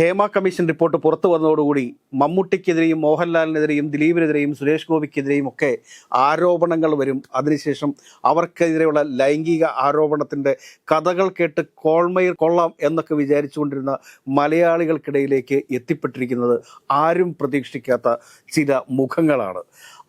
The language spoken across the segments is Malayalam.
ഹേമ കമ്മീഷൻ റിപ്പോർട്ട് പുറത്തു വന്നതോടുകൂടി മമ്മൂട്ടിക്കെതിരെയും മോഹൻലാലിനെതിരെയും ദിലീപിനെതിരെയും സുരേഷ് ഗോപിക്കെതിരെയും ഒക്കെ ആരോപണങ്ങൾ വരും. അതിനുശേഷം അവർക്കെതിരെയുള്ള ലൈംഗിക ആരോപണത്തിന്റെ കഥകൾ കേട്ട് കോൾമയിൽ കൊള്ളാം എന്നൊക്കെ വിചാരിച്ചുകൊണ്ടിരുന്ന മലയാളികൾക്കിടയിലേക്ക് എത്തിപ്പെട്ടിരിക്കുന്നത് ആരും പ്രതീക്ഷിക്കാത്ത ചില മുഖങ്ങളാണ്.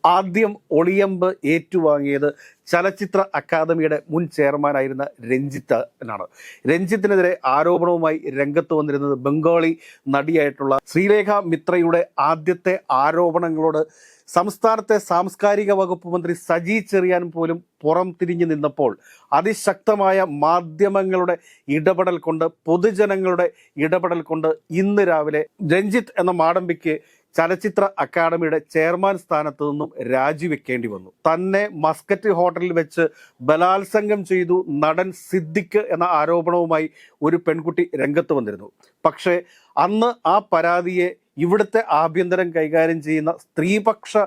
ആദ്യം ഒളിയമ്പ് ഏറ്റുവാങ്ങിയത് ചലച്ചിത്ര അക്കാദമിയുടെ മുൻ ചെയർമാനായിരുന്ന രഞ്ജിത്തിനാണ് രഞ്ജിത്തിനെതിരെ ആരോപണവുമായി രംഗത്ത് വന്നിരുന്നത് ബംഗാളി നടിയായിട്ടുള്ള ശ്രീലേഖ മിത്രയുടെ ആദ്യത്തെ ആരോപണങ്ങളോട് സംസ്ഥാനത്തെ സാംസ്കാരിക വകുപ്പ് മന്ത്രി സജി ചെറിയാൻ പോലും പുറം തിരിഞ്ഞു നിന്നപ്പോൾ അതിശക്തമായ മാധ്യമങ്ങളുടെ ഇടപെടൽ കൊണ്ട് പൊതുജനങ്ങളുടെ ഇടപെടൽ കൊണ്ട് ഇന്ന് രാവിലെ രഞ്ജിത്ത് എന്ന മാടമ്പിക്ക് ചലച്ചിത്ര അക്കാദമിയുടെ ചെയർമാൻ സ്ഥാനത്ത് നിന്നും രാജിവെക്കേണ്ടി വന്നു. തന്നെ മസ്കറ്റ് ഹോട്ടലിൽ വെച്ച് ബലാത്സംഗം ചെയ്തു നടൻ സിദ്ദിഖ് എന്ന ആരോപണവുമായി ഒരു പെൺകുട്ടി രംഗത്ത് വന്നിരുന്നു. പക്ഷേ അന്ന് ആ പരാതിയെ ഇവിടുത്തെ ആഭ്യന്തരം കൈകാര്യം ചെയ്യുന്ന സ്ത്രീപക്ഷ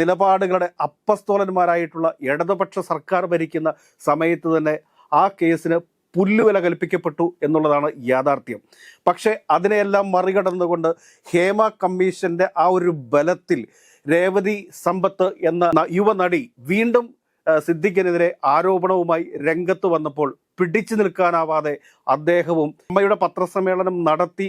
നിലപാടുകളുടെ അപ്പസ്തോലന്മാരായിട്ടുള്ള ഇടതുപക്ഷ സർക്കാർ ഭരിക്കുന്ന സമയത്ത് തന്നെ ആ കേസിന് പുല്ലുവില കൽപ്പിക്കപ്പെട്ടു എന്നുള്ളതാണ് യാഥാർത്ഥ്യം. പക്ഷേ അതിനെയെല്ലാം മറികടന്നുകൊണ്ട് ഹേമ കമ്മീഷന്റെ ആ ഒരു ബലത്തിൽ രേവതി സമ്പത്ത് എന്ന യുവനടി വീണ്ടും സിദ്ദിഖിനെതിരെ ആരോപണവുമായി രംഗത്ത് വന്നപ്പോൾ പിടിച്ചു നിൽക്കാനാവാതെ അദ്ദേഹവും അമ്മയുടെ പത്രസമ്മേളനം നടത്തി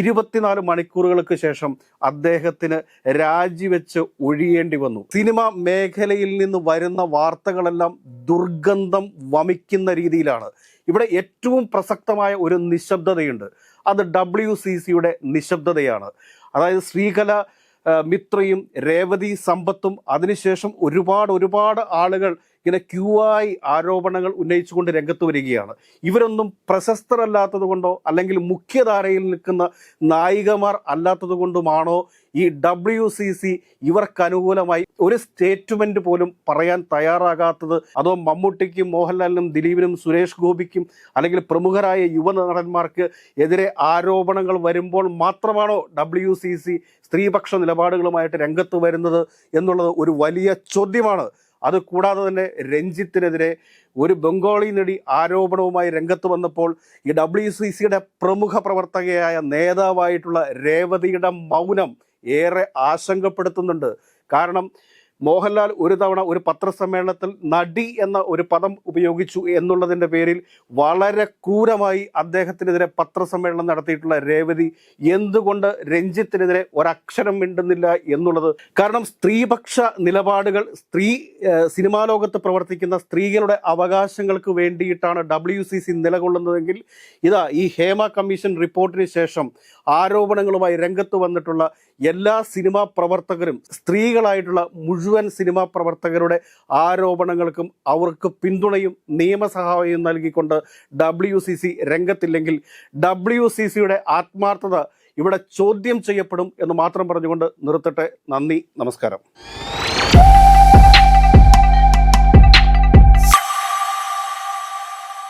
ഇരുപത്തിനാല് മണിക്കൂറുകൾക്ക് ശേഷം അദ്ദേഹത്തിന് രാജിവെച്ച് ഒഴിയേണ്ടി വന്നു. സിനിമ മേഖലയിൽ നിന്ന് വരുന്ന വാർത്തകളെല്ലാം ദുർഗന്ധം വമിക്കുന്ന രീതിയിലാണ്. ഇവിടെ ഏറ്റവും പ്രസക്തമായ ഒരു നിശബ്ദതയുണ്ട്. അത് ഡബ്ല്യു സി സിയുടെ നിശബ്ദതയാണ്. അതായത് ശ്രീകല മിത്രയും രേവതി സമ്പത്തും അതിനുശേഷം ഒരുപാട് ഒരുപാട് ആളുകൾ ഇങ്ങനെ ക്യൂ ആയി ആരോപണങ്ങൾ ഉന്നയിച്ചുകൊണ്ട് രംഗത്ത് വരികയാണ്. ഇവരൊന്നും പ്രശസ്തരല്ലാത്തത് കൊണ്ടോ അല്ലെങ്കിൽ മുഖ്യധാരയിൽ നിൽക്കുന്ന നായികമാർ അല്ലാത്തത് കൊണ്ടുമാണോ ഈ ഡബ്ല്യു സി സി ഇവർക്ക് അനുകൂലമായി ഒരു സ്റ്റേറ്റ്മെന്റ് പോലും പറയാൻ തയ്യാറാകാത്തത്? അതോ മമ്മൂട്ടിക്കും മോഹൻലാലിനും ദിലീപിനും സുരേഷ് ഗോപിക്കും അല്ലെങ്കിൽ പ്രമുഖരായ യുവ നടന്മാർക്ക് എതിരെ ആരോപണങ്ങൾ വരുമ്പോൾ മാത്രമാണോ ഡബ്ല്യു സി സി സ്ത്രീപക്ഷ നിലപാടുകളുമായിട്ട് രംഗത്ത് വരുന്നത് എന്നുള്ളത് ഒരു വലിയ ചോദ്യമാണ്. അത് കൂടാതെ തന്നെ രഞ്ജിത്തിനെതിരെ ഒരു ബംഗാളി നടി ആരോപണവുമായി രംഗത്ത് വന്നപ്പോൾ ഈ ഡബ്ല്യു സി സിയുടെ പ്രമുഖ പ്രവർത്തകയായ നേതാവായിട്ടുള്ള രേവതിയുടെ മൗനം ഏറെ ആശങ്കപ്പെടുത്തുന്നുണ്ട്. കാരണം മോഹൻലാൽ ഒരു തവണ ഒരു പത്രസമ്മേളനത്തിൽ നടി എന്ന ഒരു പദം ഉപയോഗിച്ചു എന്നുള്ളതിന്റെ പേരിൽ വളരെ ക്രൂരമായി അദ്ദേഹത്തിനെതിരെ പത്രസമ്മേളനം നടത്തിയിട്ടുള്ള രേവതി എന്തുകൊണ്ട് രഞ്ജിത്തിനെതിരെ ഒരക്ഷരം മിണ്ടുന്നില്ല എന്നുള്ളത്. കാരണം സ്ത്രീപക്ഷ നിലപാടുകൾ സ്ത്രീ സിനിമാ ലോകത്ത് പ്രവർത്തിക്കുന്ന സ്ത്രീകളുടെ അവകാശങ്ങൾക്ക് വേണ്ടിയിട്ടാണ് ഡബ്ല്യു സി സി നിലകൊള്ളുന്നതെങ്കിൽ ഇതാ ഈ ഹേമ കമ്മീഷൻ റിപ്പോർട്ടിന് ശേഷം ആരോപണങ്ങളുമായി രംഗത്ത് വന്നിട്ടുള്ള എല്ലാ സിനിമാ പ്രവർത്തകരും സ്ത്രീകളായിട്ടുള്ള മുഴുവൻ സിനിമാ പ്രവർത്തകരുടെ ആരോപണങ്ങൾക്കും അവർക്ക് പിന്തുണയും നിയമസഹായവും നൽകിക്കൊണ്ട് ഡബ്ല്യു സി സി രംഗത്തില്ലെങ്കിൽ ഡബ്ല്യു സി സിയുടെ ആത്മാർത്ഥത ഇവിടെ ചോദ്യം ചെയ്യപ്പെടും എന്ന് മാത്രം പറഞ്ഞുകൊണ്ട് നിർത്തട്ടെ. നന്ദി. നമസ്കാരം.